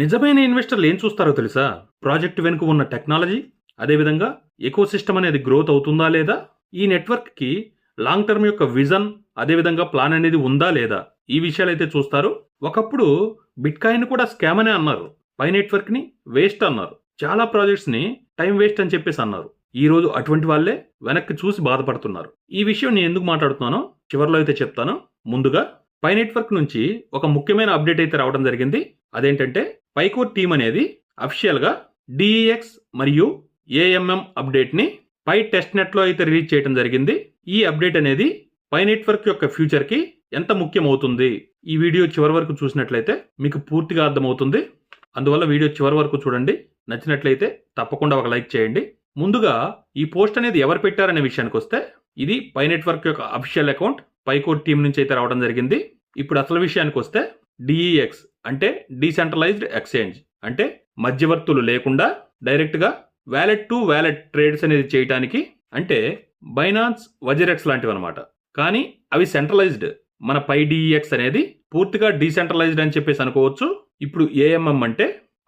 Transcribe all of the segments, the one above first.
నిజమైన ఇన్వెస్టర్లు ఏం చూస్తారో తెలుసా? ప్రాజెక్ట్ వెనుక ఉన్న టెక్నాలజీ అదేవిధంగా ఎకోసిస్టమ్ అనేది గ్రోత్ అవుతుందా లేదా? ఈ నెట్వర్క్కి లాంగ్ టర్మ్ యొక్క విజన్ అదేవిధంగా ప్లాన్ అనేది ఉందా లేదా? ఈ విషయాలు అయితే చూస్తారు. ఒకప్పుడు బిట్ కాయిన్ కూడా స్కామ్ అనే అన్నారు. పై నెట్వర్క్ని వేస్ట్ అన్నారు. చాలా ప్రాజెక్ట్స్ని టైం వేస్ట్ అని చెప్పేసి అన్నారు. ఈ రోజు అటువంటి వాళ్ళే వెనక్కి చూసి బాధపడుతున్నారు. ఈ విషయం నేను ఎందుకు మాట్లాడుతున్నానో చివరిలో అయితే చెప్తాను. ముందుగా పై నెట్వర్క్ నుంచి ఒక ముఖ్యమైన అప్డేట్ అయితే రావడం జరిగింది. అదేంటంటే పైకోర్ టీమ్ అనేది అఫిషియల్గా డిఈఎక్స్ మరియు ఏఎంఎం అప్డేట్ని పై టెస్ట్ నెట్లో అయితే రిలీజ్ చేయడం జరిగింది. ఈ అప్డేట్ అనేది పై నెట్వర్క్ యొక్క ఫ్యూచర్కి ఎంత ముఖ్యమవుతుంది? ఈ వీడియో చివరి వరకు చూసినట్లయితే మీకు పూర్తిగా అర్థమవుతుంది. అందువల్ల వీడియో చివరి వరకు చూడండి. నచ్చినట్లయితే తప్పకుండా ఒక లైక్ చేయండి. ముందుగా ఈ పోస్ట్ అనేది ఎవరు పెట్టారనే విషయానికి వస్తే ఇది పై నెట్వర్క్ యొక్క official account. Pi Core team నుంచి అయితే రావడం జరిగింది. ఇప్పుడు అసలు విషయానికి వస్తే డిఈఎక్స్ అంటే డీసెంట్రలైజ్డ్ ఎక్స్చేంజ్ అంటే మధ్యవర్తులు లేకుండా డైరెక్ట్గా వ్యాలెట్ టు వ్యాలెట్ ట్రేడ్స్ అనేది చేయటానికి అంటే బైనాన్స్ వజెరెక్స్ లాంటివి అనమాట కానీ అవి సెంట్రలైజ్డ్ మన పై డిఈఎక్స్ అనేది పూర్తిగా డీసెంట్రలైజ్డ్ అని చెప్పేసి అనుకోవచ్చు. ఇప్పుడు ఏఎంఎం అంటే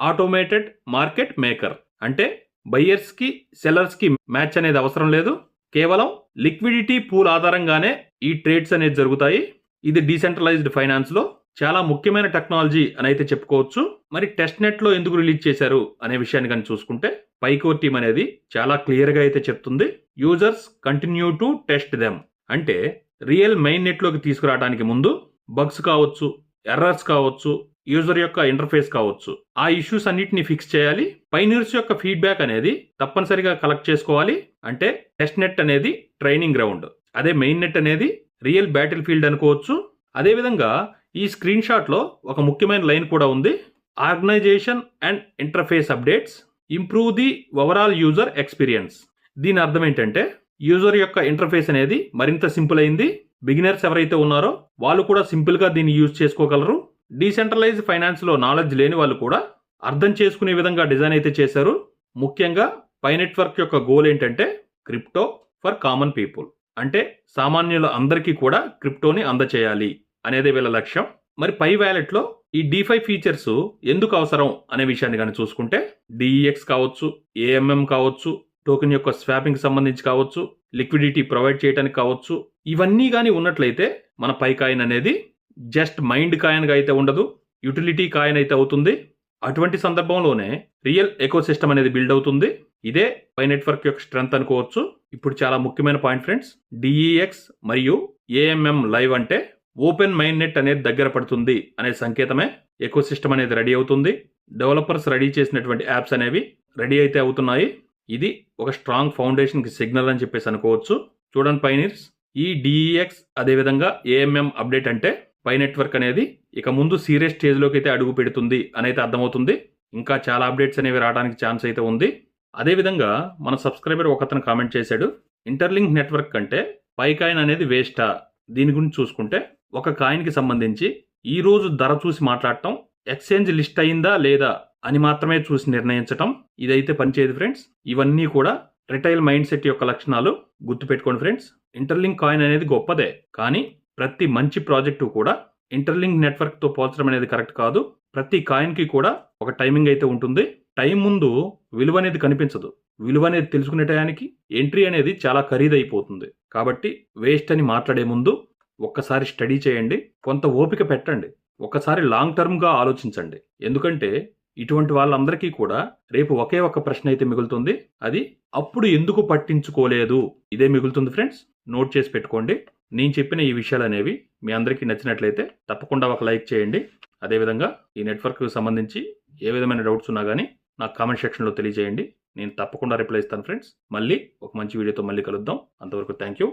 ఆటోమేటెడ్ మార్కెట్ మేకర్ అంటే బయ్యర్స్కి సెల్లర్స్కి మ్యాచ్ అనేది అవసరం లేదు. కేవలం లిక్విడిటీ పూల్ ఆధారంగానే ఈ ట్రేడ్స్ అనేది జరుగుతాయి. ఇది డీసెంట్రలైజ్డ్ ఫైనాన్స్లో చాలా ముఖ్యమైన టెక్నాలజీ అని అయితే చెప్పుకోవచ్చు. మరి టెస్ట్ నెట్లో ఎందుకు రిలీజ్ చేశారు అనే విషయాన్ని కానీ చూసుకుంటే పైకోర్ టీమ్ అనేది చాలా క్లియర్గా అయితే చెప్తుంది. Users continue to test them. అంటే రియల్ మెయిన్ నెట్లోకి తీసుకురావడానికి ముందు బగ్స్ కావచ్చు ఎర్రర్స్ కావచ్చు యూజర్ యొక్క ఇంటర్ఫేస్ కావచ్చు. ఆ ఇష్యూస్ అన్నిటిని ఫిక్స్ చేయాలి. పైనీర్స్ యొక్క ఫీడ్బ్యాక్ అనేది తప్పనిసరిగా కలెక్ట్ చేసుకోవాలి. అంటే టెస్ట్ నెట్ అనేది ట్రైనింగ్ గ్రౌండ్. అదే మెయిన్ నెట్ అనేది రియల్ బ్యాటిల్ ఫీల్డ్ అనుకోవచ్చు. అదేవిధంగా ఈ స్క్రీన్ షాట్లో ఒక ముఖ్యమైన లైన్ కూడా ఉంది. Organization and interface updates improve the overall user experience దీని అర్థం ఏంటంటే యూజర్ యొక్క ఇంటర్ఫేస్ అనేది మరింత సింపుల్ అయింది. బిగినర్స్ ఎవరైతే ఉన్నారో వాళ్ళు కూడా సింపుల్గా దీన్ని యూజ్ చేసుకోగలరు. డీసెంట్రలైజ్ ఫైనాన్స్లో నాలెడ్జ్ లేని వాళ్ళు కూడా అర్థం చేసుకునే విధంగా డిజైన్ అయితే చేశారు. ముఖ్యంగా పై నెట్వర్క్ యొక్క గోల్ ఏంటంటే క్రిప్టో ఫర్ కామన్ పీపుల్ అంటే సామాన్యుల అందరికీ కూడా క్రిప్టోని అందచేయాలి. అనేదే వీళ్ళ లక్ష్యం. మరి పై వ్యాలెట్లో ఈ డిఫై ఫీచర్స్ ఎందుకు అవసరం అనే విషయాన్ని కానీ చూసుకుంటే డిఈఎక్స్ కావచ్చు ఏఎంఎం కావచ్చు టోకెన్ యొక్క స్వాపింగ్ సంబంధించి కావచ్చు లిక్విడిటీ ప్రొవైడ్ చేయడానికి కావచ్చు ఇవన్నీ కానీ ఉన్నట్లయితే మన పై కాయిన్ అనేది జస్ట్ మైండ్ కాయిన్గా అయితే ఉండదు యూటిలిటీ కాయిన్ అయితే అవుతుంది. అటువంటి సందర్భంలోనే రియల్ ఎకోసిస్టమ్ అనేది బిల్డ్ అవుతుంది. ఇదే పై నెట్వర్క్ యొక్క స్ట్రెంత్ అనుకోవచ్చు. ఇప్పుడు చాలా ముఖ్యమైన పాయింట్ ఫ్రెండ్స్ డిఈఎక్స్ మరియు ఏఎంఎం లైవ్ అంటే ఓపెన్ మైండ్ నెట్ అనేది దగ్గర పడుతుంది అనే సంకేతమే ఎకో సిస్టమ్ అనేది రెడీ అవుతుంది. డెవలపర్స్ రెడీ చేసినటువంటి యాప్స్ అనేవి రెడీ అయితే అవుతున్నాయి. ఇది ఒక స్ట్రాంగ్ ఫౌండేషన్కి సిగ్నల్ అని చెప్పేసి అనుకోవచ్చు. చూడండి పైనీర్స్ ఈ డిఈఎక్స్ అదేవిధంగా ఏఎంఎం అప్డేట్ అంటే పై నెట్వర్క్ అనేది ఇక ముందు సీరియస్ స్టేజ్లోకి అయితే అడుగు పెడుతుంది అని అయితే అర్థమవుతుంది. ఇంకా చాలా అప్డేట్స్ అనేవి రావడానికి ఛాన్స్ అయితే ఉంది. అదేవిధంగా మన సబ్స్క్రైబర్ ఒకతను కామెంట్ చేశాడు. ఇంటర్లింక్ నెట్వర్క్ అంటే పైకాయిన్ అనేది వేస్టా? దీని గురించి చూసుకుంటే ఒక కాయిన్కి సంబంధించి ఈరోజు ధర చూసి మాట్లాడటం ఎక్స్చేంజ్ లిస్ట్ అయిందా లేదా అని మాత్రమే చూసి నిర్ణయించటం ఇదైతే పనిచేయదు ఫ్రెండ్స్. ఇవన్నీ కూడా రిటైల్ మైండ్ సెట్ యొక్క లక్షణాలు గుర్తుపెట్టుకోండి ఫ్రెండ్స్. ఇంటర్లింక్ కాయిన్ అనేది గొప్పదే కానీ ప్రతి మంచి ప్రాజెక్టు కూడా ఇంటర్లింక్ నెట్వర్క్తో పోల్చడం అనేది కరెక్ట్ కాదు. ప్రతి కాయిన్కి కూడా ఒక టైమింగ్ అయితే ఉంటుంది. టైం ముందు విలువ అనేది కనిపించదు. విలువ అనేది తెలుసుకునే టయానికి ఎంట్రీ అనేది చాలా ఖరీదైపోతుంది. కాబట్టి వేస్ట్ అని మాట్లాడే ముందు ఒక్కసారి స్టడీ చేయండి కొంత ఓపిక పెట్టండి ఒకసారి లాంగ్ టర్మ్గా ఆలోచించండి. ఎందుకంటే ఇటువంటి వాళ్ళందరికీ కూడా రేపు ఒకే ఒక ప్రశ్న అయితే మిగులుతుంది. అది అప్పుడు ఎందుకు పట్టించుకోలేదు? ఇదే మిగులుతుంది ఫ్రెండ్స్. నోట్ చేసి పెట్టుకోండి. నేను చెప్పిన ఈ విషయాలు అనేవి మీ అందరికీ నచ్చినట్లయితే తప్పకుండా ఒక లైక్ చేయండి. అదేవిధంగా ఈ నెట్వర్క్కి సంబంధించి ఏ విధమైన డౌట్స్ ఉన్నా కానీ నాకు కామెంట్ సెక్షన్లో తెలియజేయండి. నేను తప్పకుండా రిప్లై ఇస్తాను ఫ్రెండ్స్. మళ్ళీ ఒక మంచి వీడియోతో మళ్ళీ కలుద్దాం. అంతవరకు థ్యాంక్ యూ